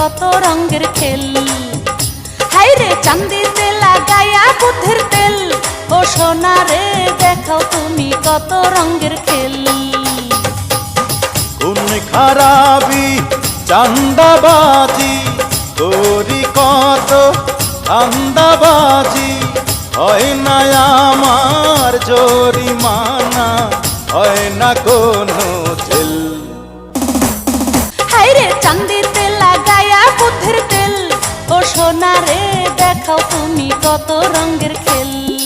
কত রঙের খেল। হাই রে চান্দিতে লাগাইয়া বুদ্ধির তেল। ও সোনা রে দেখাও তুমি কত রঙের খেল। কোন খারাপি চান্দাবাজি তোরি কত ধান্দাবাজি হয় না আমার জরিমানা হয় না কোনো জেল। হাই রে ও সোনা রে দেখাও তুমি কত রঙের খেল।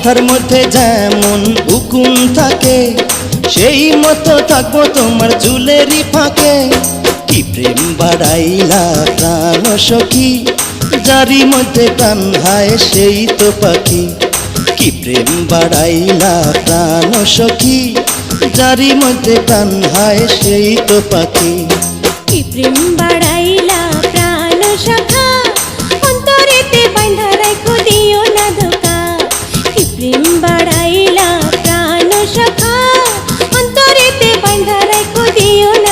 মাথার মধ্যে যেমন উকুন থাকে, সেই মতো থাকব তোমার চুলেরই ফাঁকে। কি প্রেম বাড়াইলা, প্রাণ সখী যারি মধ্যে প্রাণ হায় সেই তো পাখি। কি প্রেম বাড়াইলা, প্রাণ সখী যারি মধ্যে প্রাণ হায় সেই তো পাখি। কি প্রেম সখা প্রেম বাড়াইলা প্রাণ সখা অন্তরেতে বান্ধা রাখো দিও না